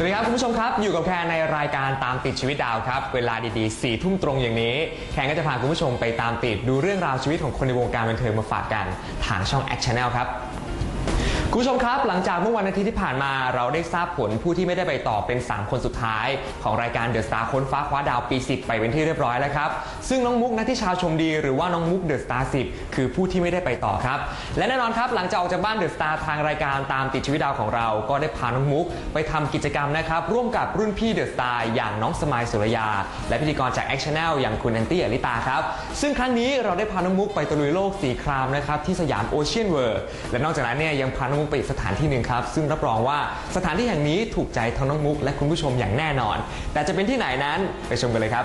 สวัสดีครับคุณผู้ชมครับอยู่กับแคนในรายการตามติดชีวิตดาวครับเวลาดีๆ4ทุ่มตรงอย่างนี้ แคนก็จะพาคุณผู้ชมไปตามติดดูเรื่องราวชีวิตของคนในวงการบันเทิงมาฝากกันทางช่อง Act Channel ครับ คุณผู้ชมครับ หลังจากเมื่อวันอาทิตย์ที่ผ่านมาเราได้ทราบผลผู้ที่ไม่ได้ไปต่อเป็น 3 คนสุดท้าย ของรายการเดอะสตาร์ค้นฟ้าคว้าดาวปี 10 ไปเป็นที่เรียบร้อยแล้วครับ ซึ่งน้องมุกนัทธิชาชมดีหรือว่าน้องมุกเดอะสตาร์10คือผู้ที่ไม่ได้ไปต่อครับ และแน่นอนครับ หลังจากออกจากบ้านเดอะสตาร์ทางรายการตามติดชีวิตดาวของเรา ก็ได้พาน้องมุกไปทำกิจกรรมนะครับร่วมกับรุ่นพี่เดอะสตาร์อย่างน้องสมายสุรยา และพิธีกรจากแอคชั่นแนลอย่างคุณแอนตี้อลิตาครับซึ่งครั้งนี้เราได้พาน้องมุกไปตะลุยโลกสีครามนะครับที่สยามโอเชียนเวิร์และนอกจากนั้นเนี่ยยังพาน้องมุกไปอีกสถานที่หนึ่งครับ ซึ่งรับรองว่าสถานที่แห่งนี้ถูกใจทั้งน้องมุกและคุณผู้ชมอย่างแน่นอน แต่จะเป็นที่ไหนนั้นไปชมกันเลยครับ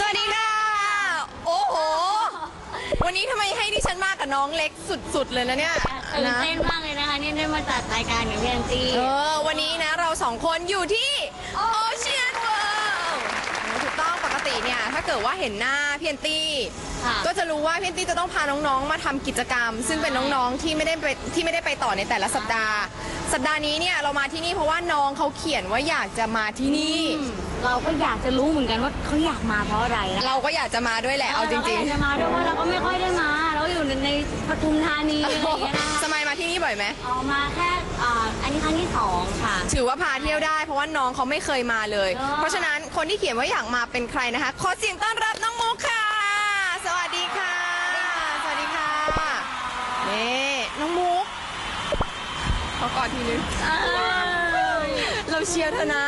สวัสดีค่ะ โอ้โห วันนี้ทำไมให้ดิฉันมากับน้องเล็กสุดๆเลยนะเนี่ยตื่นนะเต้นมากเลยนะคะเนี่ยได้มาจัดรายการกับพี่แอนตี้เออวันนี้นะเราสองคนอยู่ที่โอเชียนเวิลด์ถูกต้องปกติเนี่ย ถ้าเกิดว่าเห็นหน้าพี่แอนตี้ ค่ะ ก็จะรู้ว่าพี่แอนตี้จะต้องพาน้องๆ มาทำกิจกรรม ซึ่งเป็นน้องๆ ที่ไม่ได้ไปที่ไม่ได้ไปต่อในแต่ละสัปดาห์ สัปดาห์นี้เนี่ยเรามาที่นี่เพราะว่าน้องเขาเขียนว่าอยากจะมาที่นี่ เราก็อยากจะรู้เหมือนกันว่าเขาอยากมาเพราะอะไรนะเราก็อยากจะมาด้วยแหละเอาจก็ริองยากจะมาด้วยเพราะเราก็ไม่ค่อยได้มา เราอยู่ในปทุมธานีอะไรอย่างเงี้ยนะๆสมัยมาที่นี่บ่อยไหม ออกมาแค่ อ่าอันนี้ครั้งที่สองค่ะ ถือว่าพาเที่ยวได้ เพราะว่าน้องเขาไม่เคยมาเลยอ๋อเพราะฉะนั้นคนที่เขียนว่าอยากมาเป็นใครนะคะ ขอเสียงต้อนรับน้องมุกค่ะ สวัสดีค่ะ สวัสดีค่ะนี่น้องมุกขอกอดทีนึงเราเชียร์เธอนะ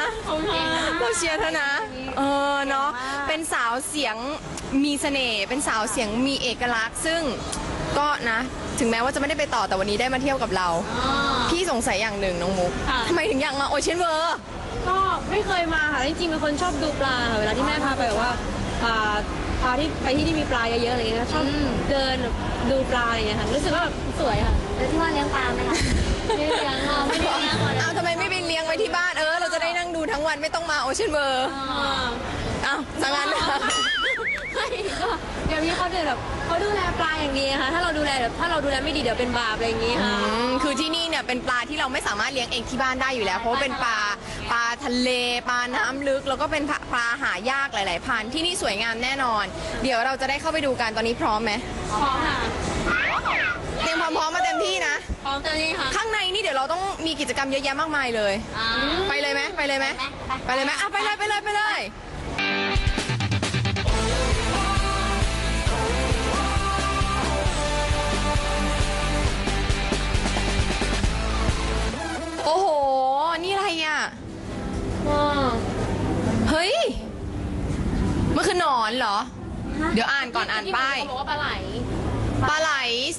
เราเชียร์เธอนะ เออเนาะเป็นสาวเสียงมีเสน่ห์เป็นสาวเสียงมีเอกลักษณ์ ซึ่งก็นะ ถึงแม้ว่าจะไม่ได้ไปต่อแต่วันนี้ได้มาเที่ยวกับเรา พี่สงสัยอย่างหนึ่งน้องมุกค่ะ ทำไมถึงอยากมาโอเชียนเวิร์ ก็ไม่เคยมาค่ะจริงๆเป็นคนชอบดูปลาค่ะเวลาที่แม่พาไปแบบว่าพาพาที่ไปที่ที่มีปลาเยอะๆอะไรเงี้ยชอบเดินดูปลาอะไรเงี้ยค่ะรู้สึกว่าแบบสวยค่ะ แล้วที่ว่าเลี้ยงปลาไหมคะไม่ได้เลี้ยงค่ะไม่ได้เลี้ยงค่ะอ้าวทำไมไม่ไปเลี้ยงไว้ที่บ้านเออ เราจะได้นั่งดูทั้งวันไม่ต้องมาโอเชียนเวิร์อ้าวสังนั้น ไม่ก็เดี๋ยวนี้เขาเดินแบบเขาดูแลปลาอย่างดีค่ะถ้าเราดูแลแบบถ้าเราดูแลไม่ดีเดี๋ยวเป็นบาปอะไรอย่างงี้ค่ะอืมคือที่นี่เนี่ยเป็นปลาที่เราไม่สามารถเลี้ยงเองที่บ้านได้อยู่แล้ว เพราะว่าเป็นปลาปลาทะเลปลาน้ำลึก แล้วก็เป็นปลาหายากหลาย ๆพันธุ์ที่นี่สวยงามแน่นอน เดี๋ยวเราจะได้เข้าไปดูกันตอนนี้พร้อมไหมพร้อมค่ะเตรียมความพร้อมมาเต็มที่นะ พร้อมตอนนี้ค่ะข้างในนี่เดี๋ยวเราต้องมีกิจกรรมเยอะแยะมากมายเลย อ่า ไปเลยไหมไปเลยไหมไปเลยไหมอะไปเลยไปเลยไปเลย โอ้โห นี่อะไรอะเฮ้ย มันคือหนอนเหรอ เดี๋ยวอ่านก่อนอ่านป้ายเขาบอกว่าปลาไหล ปลาไหล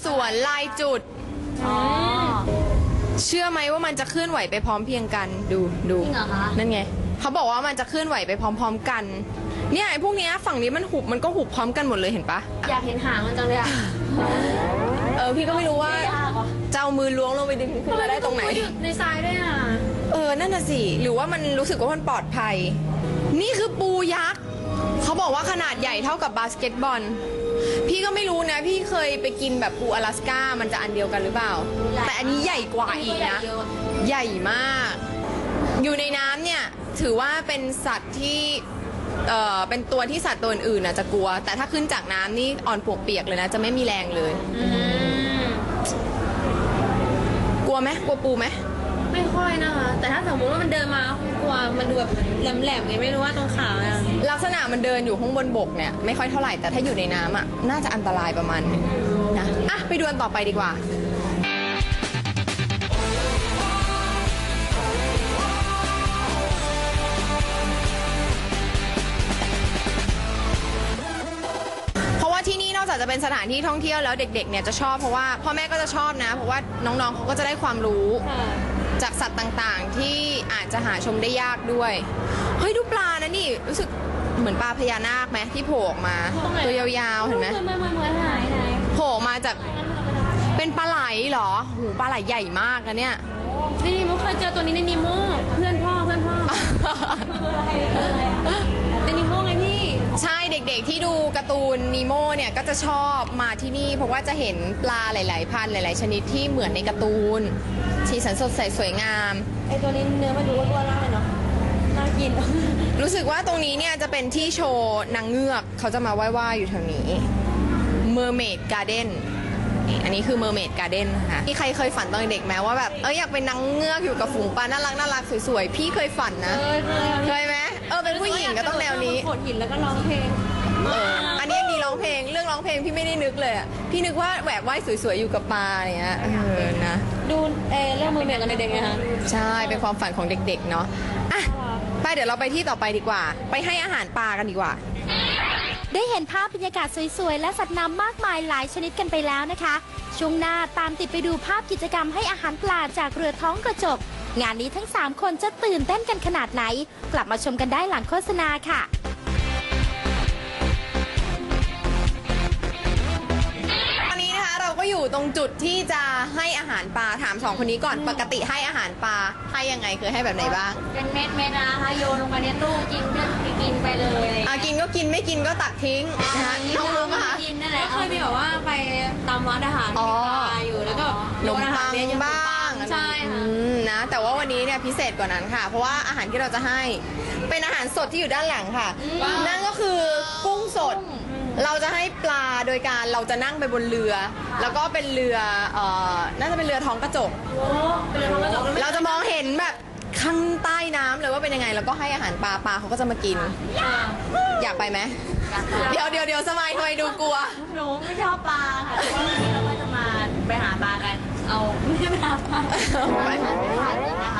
สวนลายจุดอ๋อเชื่อไหมว่ามันจะเคลื่อนไหวไปพร้อมเพรียงกัน ดูดูจริงเหรอคะ นั่นไง เขาบอกว่ามันจะเคลื่อนไหวไปพร้อม ๆกัน เนี่ยไอ้พวกเนี้ยฝั่งนี้มันหุบมันก็หุบพร้อมกันหมดเลยเห็นปะอยากเห็นหางมันจังเลยอะ เออพี่ก็ไม่รู้ว่า จะเอามือล้วงลงไปดึงขึ้นมาได้ตรงไหนอยู่ในทรายด้วยอะ เออ นั่นน่ะสิ หรือว่ามันรู้สึกว่ามันปลอดภัย นี่คือปูยักษ์ เขาบอกว่าขนาดใหญ่เท่ากับบาสเกตบอล พี่ก็ไม่รู้นะ พี่เคยไปกินแบบปูอลาสก้า มันจะอันเดียวกันหรือเปล่า แต่อันนี้ใหญ่กว่าอีกนะ ใหญ่มาก อยู่ในน้ำเนี่ย ถือว่าเป็นสัตว์ที่เอ่อเป็นตัวที่สัตว์ตัวอื่นๆน่ะจะกลัว แต่ถ้าขึ้นจากน้ำนี่อ่อนปวกเปียกเลยนะ จะไม่มีแรงเลยก ลัวไหมกลัวปูไหมไม่ค่อยนะคะ แต่ถ้าสมมติว่ามันเดินมาคงกลัวมันดูแบบแหลมๆไงไม่รู้ว่าตรงขาอะลักษณะมันเดินอยู่ข้างบนบกเนี่ยไม่ค่อยเท่าไหร่แต่ถ้าอยู่ในน้ำอะน่าจะอันตรายประมาณหนึงนะอะไปดูอันต่อไปดีกว่า จากจะเป็นสถานที่ท่องเที่ยวแล้วเด็กๆเนี่ยจะชอบเพราะว่าพ่อแม่ก็จะชอบนะ เพราะว่าน้องๆเขาก็จะได้ความรู้ค่ะจากสัตว์ต่างๆ ที่อาจจะหาชมได้ยากด้วย เฮ้ยดูปลานะนี่รู้สึกเหมือนปลาพญานาคไหมที่โผล่ออกมาตรงไหนตัวยาวๆเห็นไหมเหมือนเหมือนเหมือนหายไหนโผล่ออกมาจากเป็นปลาไหลเหรอหูปลาไหลใหญ่มากนะเนี่ยนี่มุกเคยเจอตัวนี้ในนิโม่เพื่อนพ่อเพื่อนพ่อ เด็กๆที่ดูการ์ตูนนีโมเนี่ยก็จะชอบมาที่นี่ เพราะว่าจะเห็นปลาหลาย ๆ พันธุ์หลาย ๆ ชนิดที่เหมือนในการ์ตูนสีสันสดใสสวยงาม ไอตัวนี้เนื้อมันดูอ้วนๆมากเลยเนาะน่ากิน รู้สึกว่าตรงนี้เนี่ยจะเป็นที่โชว์นางเงือกเขาจะมาว่ายๆอยู่แถวนี้ Mermaid Garden นี่ อันนี้คือ Mermaid Garden ค่ะที่ใครเคยฝันตอนเด็กไหมว่าแบบเอออยากเป็นนางเงือกอยู่กับฝูงปลาน่ารักน่ารักสวยๆพี่เคยฝันนะเคยเคยเคยไหมเออเป็นผู้หญิงก็ต้องแนวนี้โขดหินแล้วก็ร้องเพลงเอออันนี้ยังมีร้องเพลงเรื่องร้องเพลงพี่ไม่ได้นึกเลยอะพี่นึกว่าแหวกว่ายสวยๆอยู่กับปลาอะไรเงี้ยเออนะดูเออเรื่องมือเมดกันเด็กๆไงคะใช่เป็นความฝันของเด็กๆเนาะอะไปเดี๋ยวเราไปที่ต่อไปดีกว่า ไปให้อาหารปลากันดีกว่า ได้เห็นภาพบรรยากาศสวยๆ และสัตว์น้ำมากมายหลายชนิดกันไปแล้วนะคะ ช่วงหน้าตามติดไปดูภาพกิจกรรมให้อาหารปลาจากเรือท้องกระจก งานนี้ทั้ง 3 คนจะตื่นเต้นกันขนาดไหน กลับมาชมกันได้หลังโฆษณาค่ะ อยู่ตรงจุดที่จะให้อาหารปลาถามสองคนนี้ก่อนปกติให้อาหารปลาให้ยังไงคือให้แบบไหนบ้างเป็นเม็ดเม็ดๆนะคะโยนลงไปในตู้กินก็กินไปเลยอะไรอย่างอะเงี้ยกินก็กินไม่กินก็ตักทิ้งนะคะน้องรู้ปะคะกินนั่นแหละเคยมีแบบว่าไปตามร้านอาหารอ๋มีอปลาอยู่แล้วก็ขนมโยอาหาปัรงเนี้ยบ้างใช่อืค่ะมนะแต่ว่าวันนี้เนี่ยพิเศษกว่านั้นค่ะ เพราะว่าอาหารที่เราจะให้เป็นอาหารสดที่อยู่ด้านหลังค่ะ นั่นก็คือกุ้งสด เราจะให้ปลาโดยการเราจะนั่งไปบนเรือ แล้วก็เป็นเรือเอ่อน่าจะเป็นเรือท้องกระจก เราจะมองเห็นแบบข้างใต้น้ำเลยว่าเป็นยังไง แล้วก็ให้อาหารปลาปลาเขาก็จะมากิน อยากไปไหมเดี๋ยวเดี๋ยวเดี๋ยวสมัยทำไมดูกลัว หนูไม่ชอบปลาค่ะแต่ว่าวันนี้เราก็จะมาไปหาปลากัน เอาไม่ใช่ไปหาปลา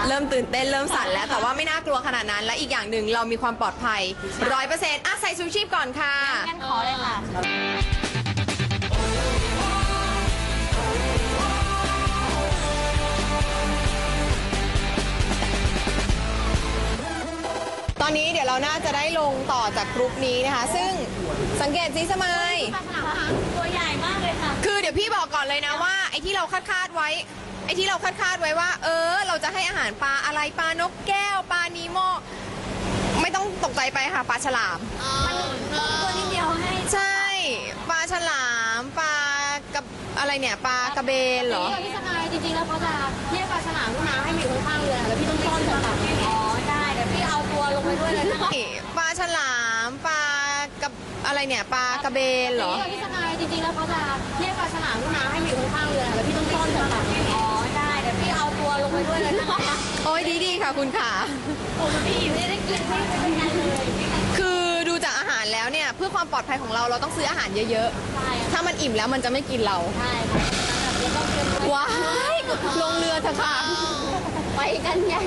เริ่มตื่นเต้นเริ่มสั่นแล้วแต่ว่าไม่น่ากลัวขนาดนั้น และอีกอย่างหนึ่งเรามีความปลอดภัยร้อยเปอร์เซ็นต์อะใส่ซูชีพก่อนค่ะ งั้นขอเลยค่ะ ตอนนี้เดี๋ยวเราน่าจะได้ลงต่อจากกรุ๊ปนี้นะคะ ซึ่งสังเกตสิสมัยตัวใหม ยค่ะคือเดี๋ยวพี่บอกก่อนเลยนะว่าไอ้ที่เราคาดคาดๆไว้ไอ้ที่เราคาดคาดๆไว้ว่า เออ เราจะให้อาหารปลาอะไรปลานกแก้วปลานีโมไม่ต้องตกใจไปค่ะปลาฉลาม ตัวนิดเดียวให้ ใช่ปลาฉลามปลากับอะไรเนี่ยปลากระเบนเหรอ พี่สกายจริงๆแล้วเขาจะเรียกปลาฉลามขึ้นมาให้อยู่ข้างๆเรือแล้วพี่ต้องซ่อนเถอะค่ะอ๋อได้เดี๋ยวพี่เอาตัวลงไปด้วยเลยนะคะปลาฉลามปลากับ อะไรเนี่ยปลากระเบนเหรอ พี่สกายจริงๆแล้วเขาจะเรียกปลาฉลามขึ้นมาให้อยู่ข้างๆเรือแล้วพี่ต้องซ่อนเถอะค่ะอ๋อได้เดี๋ยวพี่เอาตัวลงไปด้วยเลยนะคะ โอ้ยดีดีๆค่ะคุณขาโอ้พี่ไม่ได้กินไม่ได้กินเลยคือดูจากอาหารแล้วเนี่ยเพื่อความปลอดภัยของเราเราต้องซื้ออาหารเยอะใช่ๆถ้ามันอิ่มแล้วมันจะไม่กินเรา ใช่ค่ะแล้วก็เตรียมตัวว้ายลงเรือเถอะค่ะ ไปกันใหญ่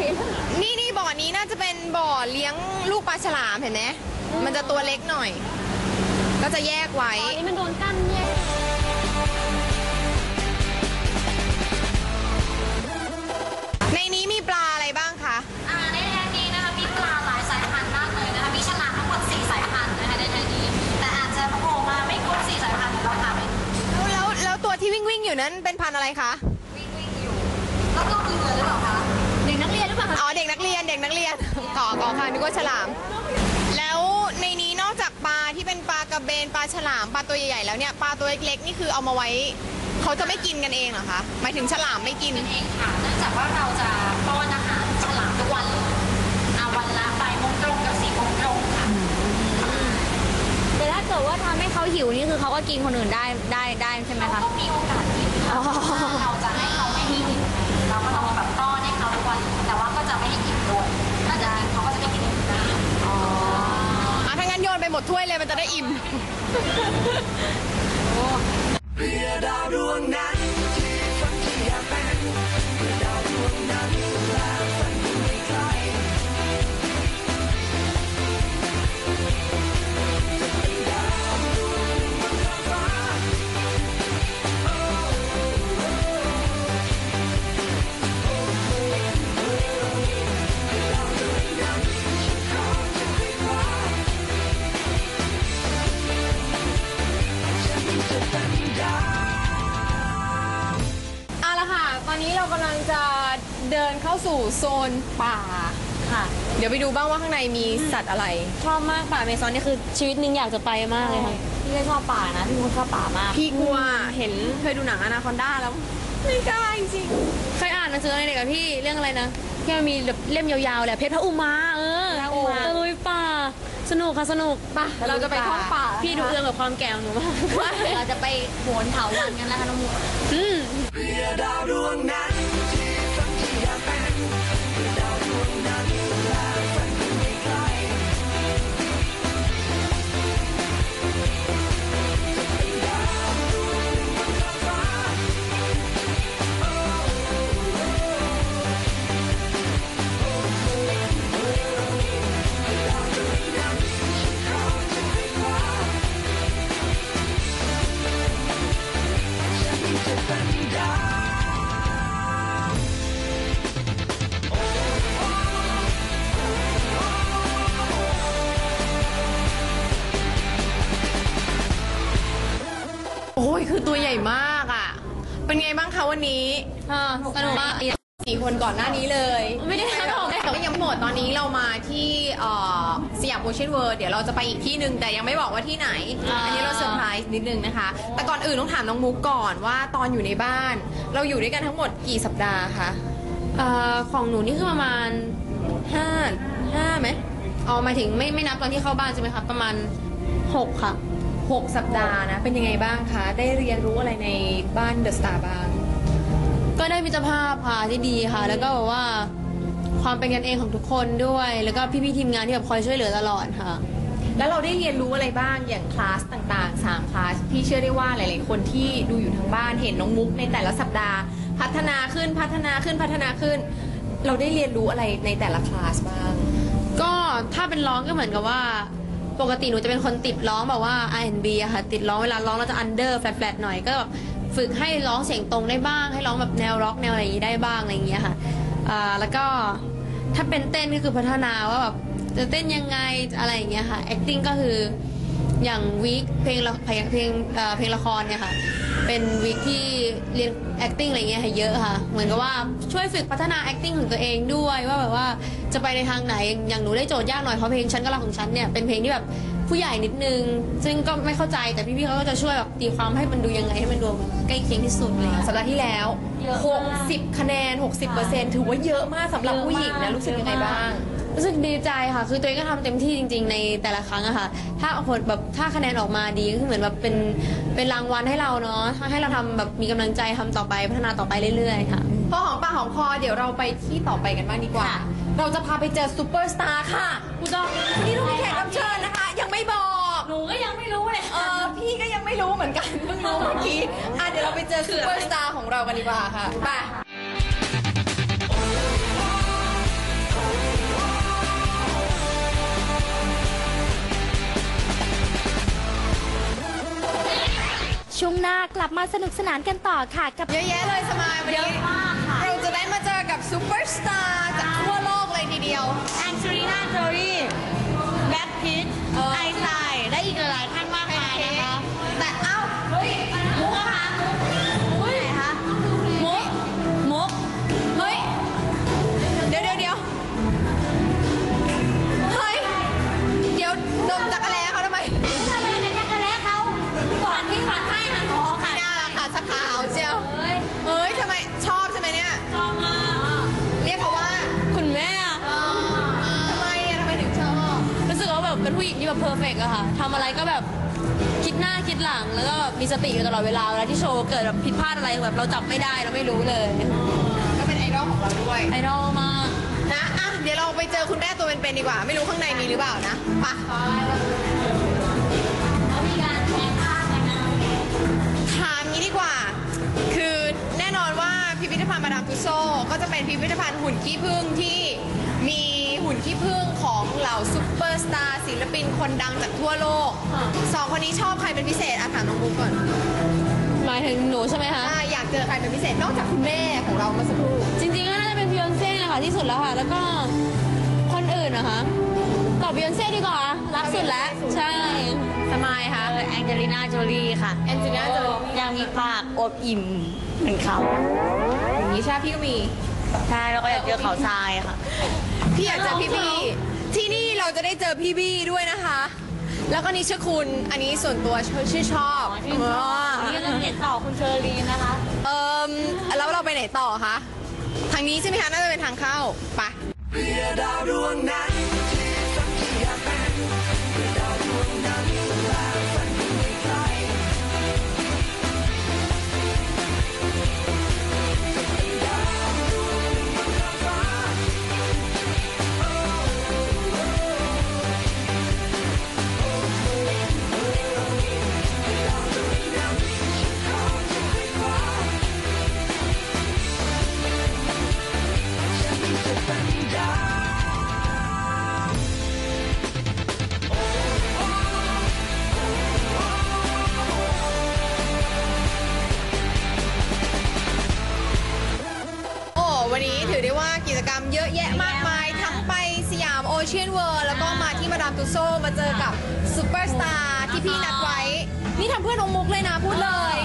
นี่นี่บ่อนี้น่าจะเป็นบ่อเลี้ยงลูกปลาฉลามเห็นไหมมันจะตัวเล็กหน่อย ก็จะแยกไว้ ตอนนี้มันโดนกั้นแยกในนี้มีปลาอะไรบ้างคะ อ่าในแท้นี้นะคะมีปลาหลายสายพันธุ์มากเลยนะคะมีฉลามทั้งหมด4สายพันธุ์นะคะในแท้นี้ แต่อาจจะโผล่มาไม่ครบ4สายพันธุ์เราค่ะไม่แล้วแล้วตัวที่วิ่งวิ่งๆอยู่นั้นเป็นพันธุ์อะไรคะ วิ่งวิ่งอยู่แล้วก็มีเรือหรือเปล่าคะเด็กนักเรียนหรือเปล่าคะอ๋อเด็กนักเรียนเด็กนักเรียนขอขอค่ะนึกว่าฉลาม แล้วในนี้นอกจากปลาที่เป็ นปลากระเบนปลาฉลามปลาตัวใหญ่ๆแล้วเนี่ยปลาตัวเล็กๆนี่คือเอามาไว้เขาจะไม่กินกันเองเหรอคะหมายถึงฉลามไม่กินเป็นเองค่ะเนื่องจากว่าเราจะป้อนอาหารฉลามทุกวันเลยอ่าวันละบ่ายโมงตรงกับสี่โมงตรงค่ะแต่ถ้าเกิดว่าทำให้เขาหิวนี่คือเขาก็กินคนอื่นได้ได้ได้ใช่ไหมคะก็มีโอกาสกินค่ะถ้าเราจะให้เขาไม่ให้หิวเราก็ต้องแบบป้อนให้เขาทุกวันแต่ว่าก็จะไม่ให้อิ่มด้วยถ้าจะกินเขาก็จะไม่กินอิ่มนะ นไปหมดถ้วยเลยมันจะได้อิ่ม เพื่อดาวดวงนั้น โซนป่า ค่ะ เดี๋ยวไปดูบ้างว่าข้างในมีสัตว์อะไร ชอบมากป่าอเมซอนนี่คือชีวิตหนึงอยากจะไปมากเลยค่ะพี่ก็ชอบป่านะพี่ก็ชอบป่ามาก พี่กลัวเห็นเคยดูหนังอนาคอนด้าแล้ว ไม่กล้าจริงเคยอ่านหนังสือตอนเด็กกับพี่เรื่องอะไรนะที่มันมีแบบเล่มยาวๆแหละเพชรพระอุมาเออพระอุมา ตะลุยป่า สนุกค่ะสนุกๆป่ะเราจะไปท่องป่าพี่ดูเรื่องกับความแก่ของหนูมาก เราจะไปโหนเถาวันกันนะคะน้องมุกอืมโวันนี้อ่าสนุกมากสี่คนก่อนหน้านี้เลยไม่ได้ทำหรอกแต่ก็ยังไม่หมดตอนนี้เรามาที่เอ่อสยามโอเชียนเวิร์เดี๋ยวเราจะไปอีกที่หนึ่งแต่ยังไม่บอกว่าที่ไหน อันนี้เราเซอร์ไพรส์นิดนึงนะคะ แต่ก่อนอื่นต้องถามน้องมุกก่อนว่าตอนอยู่ในบ้าน เราอยู่ด้วยกันทั้งหมดกี่สัปดาห์คะเอ่อของหนูนี่คือประมาณห้าห้าไหมเอาหมายถึงไม่ไม่นับตอนที่เข้าบ้านใช่ไหมคะประมาณหกค่ะ หกสัปดาห์นะ เป็นยังไงบ้างคะ ได้เรียนรู้อะไรในบ้านเดอะสตาร์บ้าง ก็ได้มิตรภาพค่ะที่ดีค่ะ แล้วก็แบบว่าความเป็นกันเองของทุกคนด้วย แล้วก็พี่ๆทีมงานที่แบบคอยช่วยเหลือตลอดค่ะ แล้วเราได้เรียนรู้อะไรบ้างอย่างคลาสต่างๆ3คลาสพี่เชื่อได้ว่าหลาย ๆ คนที่ดูอยู่ทางบ้านเห็นน้องมุกในแต่ละสัปดาห์ พัฒนาขึ้นพัฒนาขึ้นพัฒนาขึ้น เราได้เรียนรู้อะไรในแต่ละคลาสบ้าง ก็ถ้าเป็นร้องก็เหมือนกับว่า ปกติหนูจะเป็นคนติดร้องแบบว่า R&B อะค่ะติดร้องเวลาร้องเราจะ under flat flat หน่อยก็แบบ ฝึกให้ร้องเสียงตรงได้บ้าง ให้ร้องแบบแนวร็อกแนวอะไรอย่างนี้ได้บ้างอะไรอย่างเงี้ยค่ะอ่าแล้วก็ถ้าเป็นเต้นก็คือพัฒนาว่าแบบจะเต้นยังไงอะไรอย่างเงี้ยค่ะ acting ก็คืออย่างวีคเพลงละเพลงเพลงเพลงละครเนี่ยค่ะ เป็นวีคที่เรียน acting อะไรเงี้ยค่ะเยอะค่ะ เหมือนกับว่าช่วยฝึกพัฒนา acting ของตัวเองด้วยว่าแบบว่าจะไปในทางไหนอย่างหนูได้โจทย์ยากหน่อยเพราะเพลงฉันก็รักของฉันเนี่ยเป็นเพลงที่แบบ ผู้ใหญ่นิดนึง ซึ่งก็ไม่เข้าใจแต่พี่ๆเขาก็จะช่วยแบบตีความให้มันดูยังไงให้มันดูแบบใกล้เคียงที่สุดเลย สัปดาห์ที่แล้ว60 คะแนน 60%ถือว่าเยอะมากสำหรับผู้หญิงนะ รู้สึกยังไงบ้าง รู้สึกดีใจค่ะ คือตัวเองก็ทำเต็มที่จริง ๆ ในแต่ละครั้งอะค่ะ ถ้าผลแบบถ้าคะแนนออกมาดีก็คือเหมือนแบบเป็นเป็นรางวัลให้เราเนาะให้เราทำแบบมีกำลังใจทำต่อไปพัฒนาต่อไปเรื่อยๆค่ะ พอหอมปากหอมคอเดี๋ยวเราไปที่ต่อไปกันบ้างดีกว่า เราจะพาไปเจอซูเปอร์สตาร์ค่ะคุณต้องวันนี้เรามีแขกรับเชิญนะคะ เลยเออพี่ก็ยังไม่รู้เหมือนกันเพิ่งรู้เมื่อกี้อะเดี๋ยวเราไปเจอซูเปอร์สตาร์ของเรากันดีกว่าค่ะไปช่วงหน้ากลับมาสนุกสนานกันต่อค่ะ กับเยอะแยะเลยสมายวันนี้เราจะได้มาเจอกับซูเปอร์สตาร์จากทั่วโลกเลยทีเดียวแองเจลิน่าโจลีแบทพิทเออไอซ์ไลน์และอีกหลายๆท่านมาก ร์เฟกอะค่ะทำอะไรก็แบบคิดหน้าคิดหลังแล้วก็แบบมีสติอยู่ตลอดเวลาเวลาที่โชว์เกิดแบบผิดพลาดอะไรแบบเราจับไม่ได้เราไม่รู้เลยก็เป็นไอดอลของเราด้วยไอดอลมากนะอะเดี๋ยวเราไปเจอคุณแม่ตัวเป็นๆดีกว่า ไม่รู้ข้างในมีหรือเปล่านะไปเขามีการแชร์ภาพกันนะถามงี้ดีกว่า คือแน่นอนว่าพิพิธภัณฑ์มาดามตุโซก็จะเป็นพิพิธภัณฑ์หุ่นขี้ผึ้งที่มี หุ่นขี้ผึ้งของเหล่าซุปเปอร์สตาร์ศิลปินคนดังจากทั่วโลกสองคนนี้ชอบใครเป็นพิเศษอาถามน้องบุ๊กก่อนหมายถึงหนูใช่ไหมคะ อ่าอยากเจอใครเป็นพิเศษนอกจากคุณแม่ของเราเมื่อสักครู่จริงๆก็น่าจะเป็นบิยอนเซ่ค่ะที่สุดแล้วค่ะ แล้วก็คนอื่นนะคะตอบบิยอนเซ่ดีกว่ารักสุดแล้วใช่สมายค่ะแองเจลิน่าโจลีค่ะแอนเจลิน่าโจลียังมีปากอวบอิ่มเหมือนเขาอย่างนี้ใช่ไหมพี่ก็มีใช่แล้วก็อยากเจอเขาทรายค่ะ พี่อยากเจอพี่บี้ที่นี่เราจะได้เจอพี่บี้ด้วยนะคะ แล้วก็นิชคุณอันนี้ส่วนตัวชื่อชอบนี่เราเห็นต่อคุณเชอรีนนะคะ เออแล้วเราไปไหนต่อคะทางนี้ใช่ไหมคะน่าจะเป็นทางเข้าไปะโอ้ พี่นัดไว้ นี่ทำเพื่อนองมุกเลยนะพูดเลย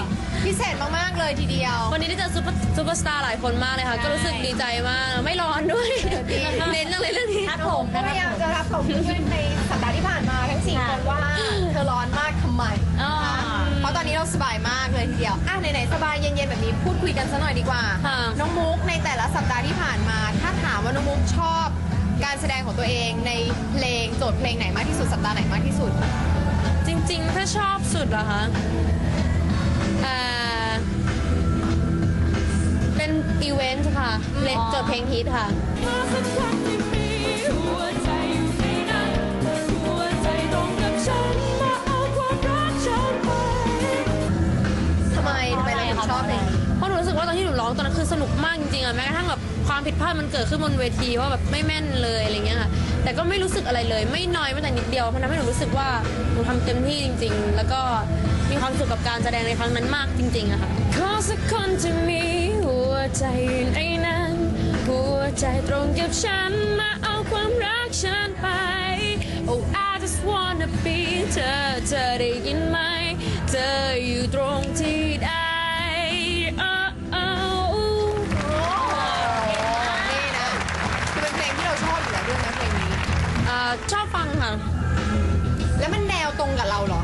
พิเศษมากๆเลยทีเดียว วันนี้ได้เจอซูเปอร์ซูเปอร์สตาร์หลายคนมากเลยค่ะ ก็รู้สึกดีใจมาก ไม่ร้อนด้วยเน้นอะไรเรื่องนี้ครับผมก็พยายามจะรับของเพื่อนในสัปดาห์ที่ผ่านมาทั้งสี่คนว่าเธอร้อนมากทำไมอ๋อเพราะตอนนี้เราสบายมากเลยทีเดียวอะไหนๆสบายเย็นๆแบบนี้พูดคุยกันสักหน่อยดีกว่า ค่ะ น้องมุกในแต่ละสัปดาห์ที่ผ่านมา ถ้าถามว่าน้องมุกชอบ การแสดงของตัวเองในเพลงโจทย์เพลงไหนมากที่สุดสัปดาห์ไหนมากที่สุด จริงๆ ถ้าชอบสุดเหรอคะเอ่อเป็นอีเวนต์ค่ะเล่นจดเพลงฮิตค่ะ ทำไมทำไมเราถึงชอบเพลงนี้เพราะหนูรู้สึกว่าตอนที่หนูร้องตอนนั้นคือสนุกมากจริงๆอะแม้กระทั่งแบบความผิดพลาดมันเกิดขึ้นบนเวทีว่าแบบไม่แม่นเลยอะไรเงี้ยค่ะ แต่ก็ไม่รู้สึกอะไรเลย ไม่น้อยแม้แต่นิดเดียวมันทำให้หนูรู้สึกว่าหนูทำเต็มที่จริง ๆ แล้วก็มีความสุขกับการแสดงในครั้งนั้นมากจริงๆอะค่ะขอสักคนจะมีหัวใจอยู่ในนั้นหัวใจตรงกับฉันมาเอาความรักฉันไป Oh I just wanna be เธอเธอได้ยินไหมเธออยู่ตรงที่ใด ชอบฟังค่ะ แล้วมันแนวตรงกับเราเหรอ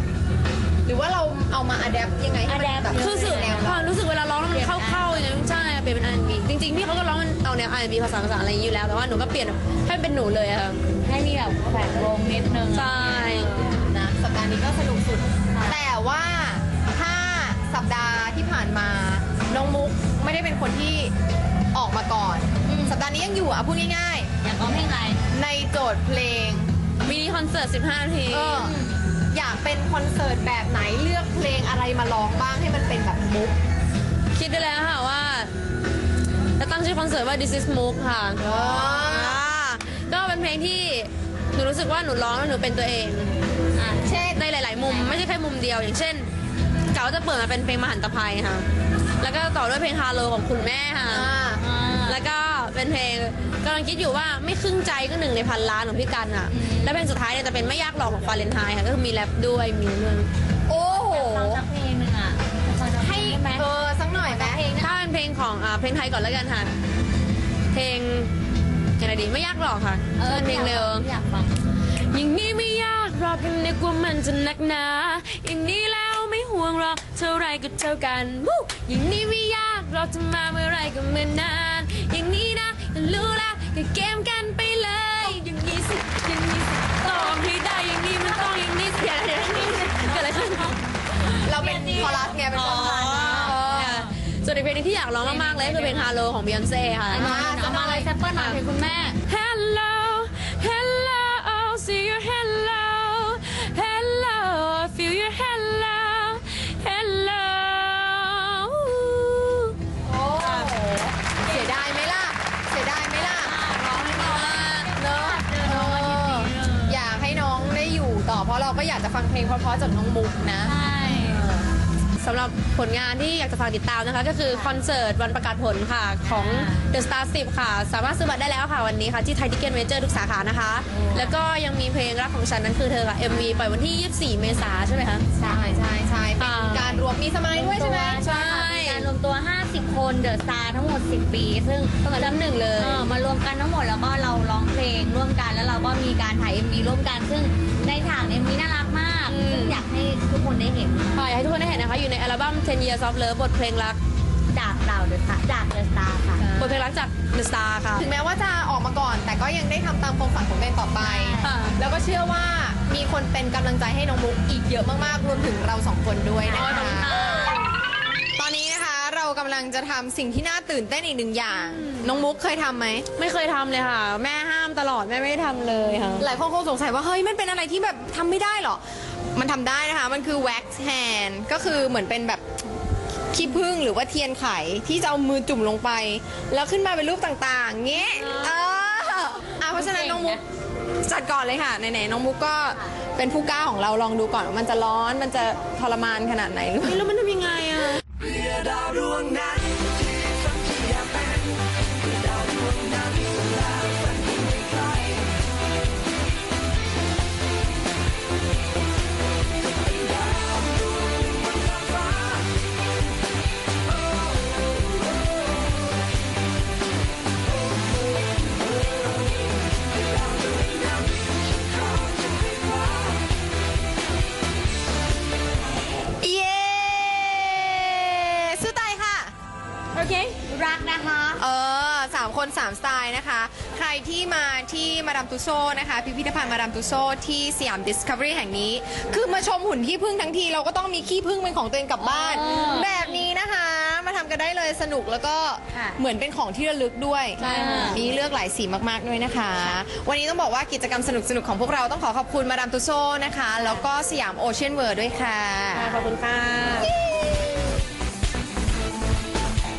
หรือว่าเราเอามาอัดแอปยังไงให้มัน adapt แบบคือสึกแนวคเรา วามรู้สึกเวลาร้องแล้วมันเข้าๆอย่างนี้ใช่เปลี่ยนเป็น R&B จริงๆพี่เขาก็ร้องเอาแนว R&B ภาษาภาษาอะไรอย่างนี้อยู่แล้วแต่ว่าหนูก็เปลี่ยนให้เป็นหนูเลยอะค่ะ ให้มีแบบแฝงวงนิดนึงใช่ นะสัปดาห์นี้ก็สนุกสุด แต่ว่าถ้าสัปดาห์ที่ผ่านมาน้องมุกไม่ได้เป็นคนที่ออกมาก่อน สัปดาห์นี้ยังอยู่อะพูดง่าย อยากร้องเพลงอะไรๆในโจทย์เพลงมินิคอนเสิร์ต 15 นาที เออ อยากเป็นคอนเสิร์ตแบบไหนเลือกเพลงอะไรมาร้องบ้างให้มันเป็นแบบมุกคิดได้แล้วค่ะว่าจะตั้งชื่อคอนเสิร์ตว่า This is Mook ค่ะเอออ่าก็เป็นเพลงที่หนูรู้สึกว่าหนูร้องแล้วหนูเป็นตัวเองเช่นในหลาย ๆ มุมไม่ใช่แค่มุมเดียว อย่างเช่นเก๋าจะเปิดมาเป็นเพลงมหันตภัยค่ะ แล้วก็ต่อด้วยเพลงฮาโลของคุณแม่ค่ะ อ่า แล้วก็เป็นเพลง กำลังคิดอยู่ว่าไม่ครึ่งใจก็หนึ่งในพันล้านของพี่กันอะแล้วเพลงสุดท้ายเนี่ยจะเป็นไม่ยากหรอกของฟาเรนไฮน์ค่ะก็คือมีแรปด้วยมีเรื่องโอ้โหฟังสักเพลงหนึ่งอะฟังสักเพลให้งได้ไหมเออสักหน่อยไหมเพลงนะถ้าเป็นเพลงของอ่าเพลงไทยก่อนแล้วกันค่ะเพลงอะไรดีไม่ยากหรอกค่ะเป็นเพลงเร็วอยากฟังอย่างนี้ไม่ยากหรอกยังนึกว่ามันจะหนักหนาอย่างนี้แล้วไม่ห่วงหรอกเท่าไรก็เท่ากันวู้อย่างนี้ไม่ยากหรอกจะมาเมื่อไรก็เมื่อนาน อย่างนี้นะ รู้ละก็เกมกันไปเลย อย่างนี้สิอย่างนี้สิต้องให้ได้อย่างนี้มันต้องอย่างนี้สิเดี๋ยวเดี๋ยวนี่เกิดอะไรขึ้นเราเป็นคอรัสไงเป็นคอรัสค่ะส่วนอีกเพลงหนึงที่อยากร้องมากๆเลยก็คือเพลงฮาโลของ Beyonce ค่ะเอามาเลยแซมเปิลมาเพลงคุณแม่ ลงเพราะๆจากน้องมุกนะใช่สำหรับผลงานที่อยากจะฝากติดตามนะคะ ก็คือคอนเสิร์ตวันประกาศผลค่ะ ของ The Star 10 ค่ะ สามารถซื้อบัตรได้แล้วค่ะวันนี้ค่ะ ที่ไทยทิเก็ตเมเจอร์ทุกสาขานะคะ แล้วก็ยังมีเพลงรักของฉันนั้นคือเธอค่ะ MV ปล่อยวันที่ 24 เมษายนใช่ไหมคะใช่ใช่ใช่เป็นอ่าการรวมมีสมัยด้วยใช่ไหมใช่มีการการรวมตัว 50 คนเดอะสตาร์ทั้งหมด 10 ปี ซึ่งสมัยน้ำหนึ่งเลยเออมารวมกันทั้งหมดแล้วก็เราร้องเพลงร่วมกันแล้วเราก็มีการถ่าย MV ร่วมกันซึ่งในฉาก MV น่ารักมากอืม ซึ่งอยากให้ทุกคนได้เห็นค่ะอยากให้ทุกคนได้เห็นนะคะ อยู่ในอัลบั้ม10 Years of Love บทเพลงรัก จากดาวเดอะสตาร์จากเดอะสตาร์ค่ะ บทเพลงรักจาก The Star ค่ะ ถึงแม้ว่าจะออกมาก่อน แต่ก็ยังได้ทำตามความฝันของตัวเองต่อไป ค่ะ แล้วก็เชื่อว่ามีคนเป็นกำลังใจให้น้องมุกอีกเยอะมากๆ รวมถึงเราสองคนด้วยนะขอบคุณคะ ค่ะ ตอนนี้นะคะเรากำลังจะทำสิ่งที่น่าตื่นเต้นอีกหนึ่งอย่าง น้องมุกเคยทำไหม ไม่เคยทำเลยค่ะ แม่ห้ามตลอดแม่ไม่ได้ทำเลยค่ะ หลายคนคงสงสัยว่าเฮ้ยมันเป็นอะไรที่แบบทำไม่ได้เหรอ มันทำได้นะคะ มันคือ wax hand ก็คือเหมือนเป็นแบบขี้ผึ้งหรือว่าเทียนไขที่จะเอามือจุ่มลงไป แล้วขึ้นมาเป็นรูปต่างๆ เงี้ยเอออะเพราะฉะนั้นน้องมุกจัดก่อนเลยค่ะไหนๆน้องมุกก็เป็นผู้กล้าของเราลองดูก่อนว่ามันจะร้อนมันจะทรมานขนาดไหนหรือนี่แล้วมันทำยังไงอะ 3สไตล์นะคะ ใครที่มาที่มาดามตุโซนะคะ พิพิธภัณฑ์มาดามตุโซที่สยามดิสคัฟเวอรี่แห่งนี้ คือมาชมหุ่นขี้ผึ้งทั้งที เราก็ต้องมีขี้ผึ้งเป็นของตัวเองกลับบ้าน แบบนี้นะคะ มาทำกันได้เลยสนุกแล้วก็เหมือนเป็นของที่ระลึกด้วยมีเลือกหลายสีมากๆด้วยนะคะ วันนี้ต้องบอกว่ากิจกรรมสนุกๆของพวกเราต้องขอขอบคุณมาดามตุโซนะคะ แล้วก็สยามโอเชียนเวิร์ด้วยค่ะ ขอบคุณค่ะ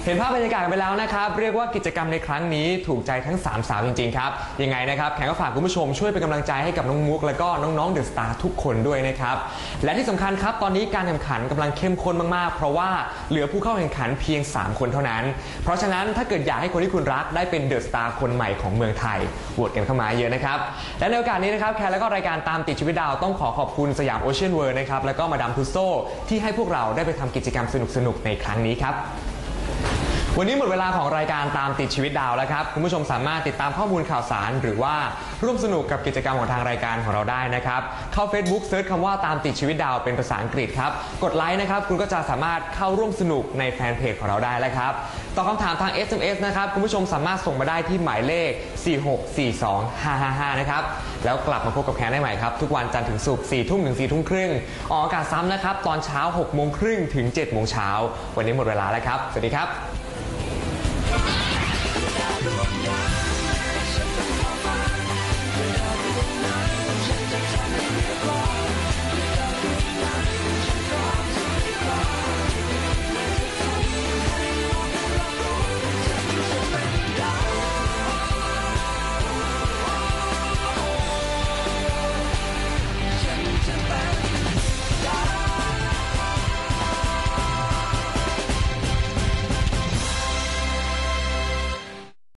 เห็นภาพบรรยากาศไปแล้วนะครับ เรียกว่ากิจกรรมในครั้งนี้ถูกใจทั้ง 3 สาวจริง ๆ ครับ ยังไงนะครับแขกก็ฝากคุณผู้ชมช่วยเป็นกำลังใจให้กับน้องมุก แล้วก็น้องๆเดอะสตาร์ทุกคนด้วยนะครับ และที่สำคัญครับ ตอนนี้การแข่งขันกำลังเข้มข้นมากๆ เพราะว่าเหลือผู้เข้าแข่งขันเพียง 3 คนเท่านั้น เพราะฉะนั้นถ้าเกิดอยากให้คนที่คุณรักได้เป็นเดอะสตาร์คนใหม่ของเมืองไทยโหวตกันเข้ามาเยอะนะครับและในโอกาสนี้นะครับแขกแล้วก็รายการตามติดชีวิตดาวต้องขอขอบคุณสยามโอเชียนเวิร์นะครับแล้วก็มาดามทุโซที่ให้พวกเราได้ไปทำกิจกรรมสนุกๆในครั้งนี้ครับ วันนี้หมดเวลาของรายการตามติดชีวิตดาวแล้วครับ คุณผู้ชมสามารถติดตามข้อมูลข่าวสาร หรือว่าร่วมสนุกกับกิจกรรมของทางรายการของเราได้นะครับ เข้า Facebook เซิร์ชคำว่าตามติดชีวิตดาวเป็นภาษาอังกฤษครับ กดไลค์นะครับ คุณก็จะสามารถเข้าร่วมสนุกในแฟนเพจของเราได้แล้วครับตอบคำถามทาง SMS นะครับ คุณผู้ชมสามารถส่งมาได้ที่หมายเลข 4642555 นะครับ แล้วกลับมาพบกับแคนได้ใหม่ครับ ทุกวันจันทร์ถึงศุกร์4ทุ่มถึง4ทุ่มครึ่งออกอากาศซ้ำนะครับตอนเช้า6โมงครึ่งถึง7โมงเช้าวันนี้หมดเวลาแล้วครับสวัสดีครับ